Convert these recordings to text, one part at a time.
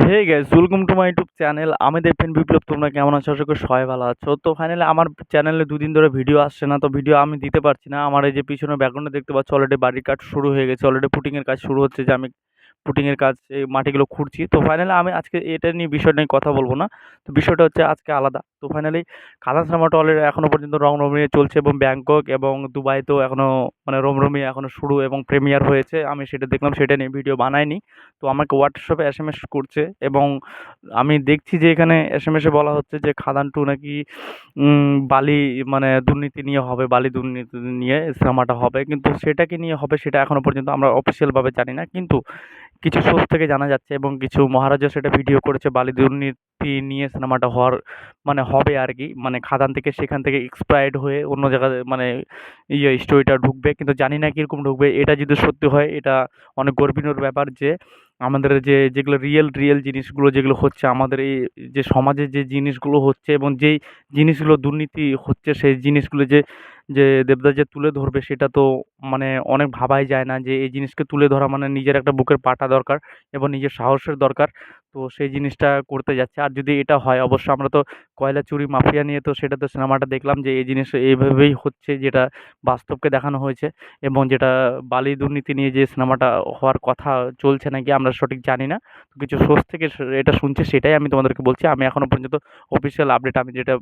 Hey guys welcome to my YouTube channel আমি দেখবেন বিপ্লব, তোমরা কেমন আছো? আশা করি সবাই ভালো আছো। তো ফাইনালি আমার চ্যানেলে দুদিন ধরে ভিডিও আসছে না, তো ভিডিও আমি দিতে পারছি না। আমার এই যে পিছনে ব্যাকগ্রাউন্ডে দেখতে পাচ্ছি অলরেডি বাড়ির কাজ শুরু হয়ে গেছে। অলরেডি পুটিংয়ের কাজ শুরু হচ্ছে যে আমি পুটিংয়ের কাজ, এই মাটিগুলো খুঁড়ছি। তো ফাইনালি আমি আজকে এটা নিয়ে বিষয় নিয়ে কথা বলব না। তো বিষয়টা হচ্ছে আজকে আলাদা। তো ফাইনালি অলরেডি এখনও পর্যন্ত রং রমিয়ে চলছে এবং ব্যাংকক এবং দুবাইতেও এখনও মানে রমরমিয়ে এখনও শুরু এবং প্রিমিয়ার হয়েছে। আমি সেটা দেখলাম, সেটা নিয়ে ভিডিও বানাইনি। তো আমাকে হোয়াটসঅ্যাপে এস এম এস করছে এবং আমি দেখছি যে এখানে এস এম এসে বলা হচ্ছে যে খাদান টু নাকি বালি মানে দুর্নীতি নিয়ে হবে, বালি দুর্নীতি নিয়ে সিনেমাটা হবে। কিন্তু সেটাকে নিয়ে হবে সেটা এখনও পর্যন্ত আমরা অফিসিয়ালভাবে জানি না। কিন্তু কিছু সোর্স থেকে জানা যাচ্ছে এবং কিছু মহারাজা সেটা ভিডিও করেছে, বালি দুর্নীতি নিয়ে সিনেমাটা হওয়ার মানে হবে আর কি মানে খাদান থেকে সেখান থেকে এক্সপায়ার্ড হয়ে অন্য জায়গায় মানে ইয়ে স্টোরিটা ঢুকবে। কিন্তু জানি না কীরকম ঢুকবে। এটা যদি সত্যি হয়, এটা অনেক গর্বিনোর ব্যাপার যে আমাদের যে, যেগুলো রিয়েল রিয়েল জিনিসগুলো যেগুলো হচ্ছে, আমাদের এই যে সমাজে যে জিনিসগুলো হচ্ছে এবং যেই জিনিসগুলো দুর্নীতি হচ্ছে, সেই জিনিসগুলো যে যে দেবদাস যে তুলে ধরবে সেটা তো মানে অনেক ভাবাই যায় না যে এই জিনিসকে তুলে ধরা মানে নিজের একটা বুকের পাটা দরকার এবং নিজের সাহসের দরকার। তো সেই জিনিসটা করতে যাচ্ছে। আর যদি এটা হয়, অবশ্য আমরা তো কয়লা চুরি, মাফিয়া নিয়ে তো সেটা তো সিনেমাটা দেখলাম যে এই জিনিস এইভাবেই হচ্ছে যেটা বাস্তবকে দেখানো হয়েছে এবং যেটা বালি দুর্নীতি নিয়ে যে সিনেমাটা হওয়ার কথা চলছে নাকি আমরা সঠিক জানি না। তো কিছু সোর্স থেকে এটা শুনছি সেটাই আমি তোমাদেরকে বলছি। আমি এখনও পর্যন্ত অফিসিয়াল আপডেট আমি যেটা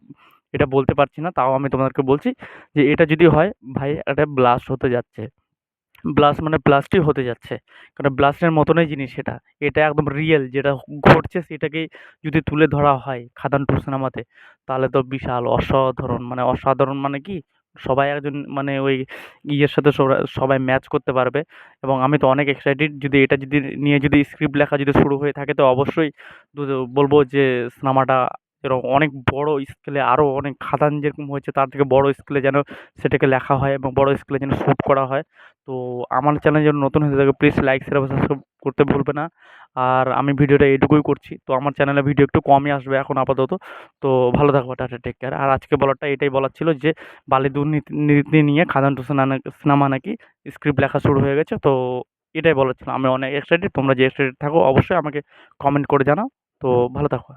এটা বলতে পারছি না, তাও আমি তোমাদেরকে বলছি যে এটা যদি হয়, ভাই একটা ব্লাস্ট হতে যাচ্ছে। ব্লাস্ট মানে ব্লাস্টই হতে যাচ্ছে। কারণ ব্লাস্টের মতনই জিনিস সেটা এটা একদম রিয়েল যেটা ঘটছে সেটাকেই যদি তুলে ধরা হয় খাদান টু সিনেমাতে, তাহলে তো বিশাল অসাধারণ। মানে অসাধারণ মানে কি? সবাই একজন মানে ওই ইয়ের সাথে সবাই ম্যাচ করতে পারবে। এবং আমি তো অনেক এক্সাইটেড যদি এটা যদি নিয়ে যদি স্ক্রিপ্ট লেখা যদি শুরু হয়ে থাকে, তো অবশ্যই বলব যে সিনেমাটা এরকম অনেক বড় স্কেলে আরও অনেক খাদান যেরকম হয়েছে তার থেকে বড় স্কেলে যেন সেটাকে লেখা হয় এবং বড় স্কেলে যেন শ্যুট করা হয়। তো আমার চ্যানেল যেন নতুন হয়ে থাকে প্লিজ লাইক শেয়ার সাবস্ক্রাইব করতে ভুলবে না। আর আমি ভিডিওটা এইটুকুই করছি। তো আমার চ্যানেলে ভিডিও একটু কমই আসবে এখন আপাতত। তো ভালো থাকব, টাটা টেক কেয়ার আর আজকে বলারটা এটাই বলার ছিল যে বালি দুর্নীতি, নীতি নিয়ে খাদান টু সিনেমা নাকি স্ক্রিপ্ট লেখা শুরু হয়ে গেছে। তো এটাই বলার ছিল। আমি অনেক এক্সাইটেড তোমরা যে এক্সাইটেড থাকো অবশ্যই আমাকে কমেন্ট করে জানাও। তো ভালো থাকো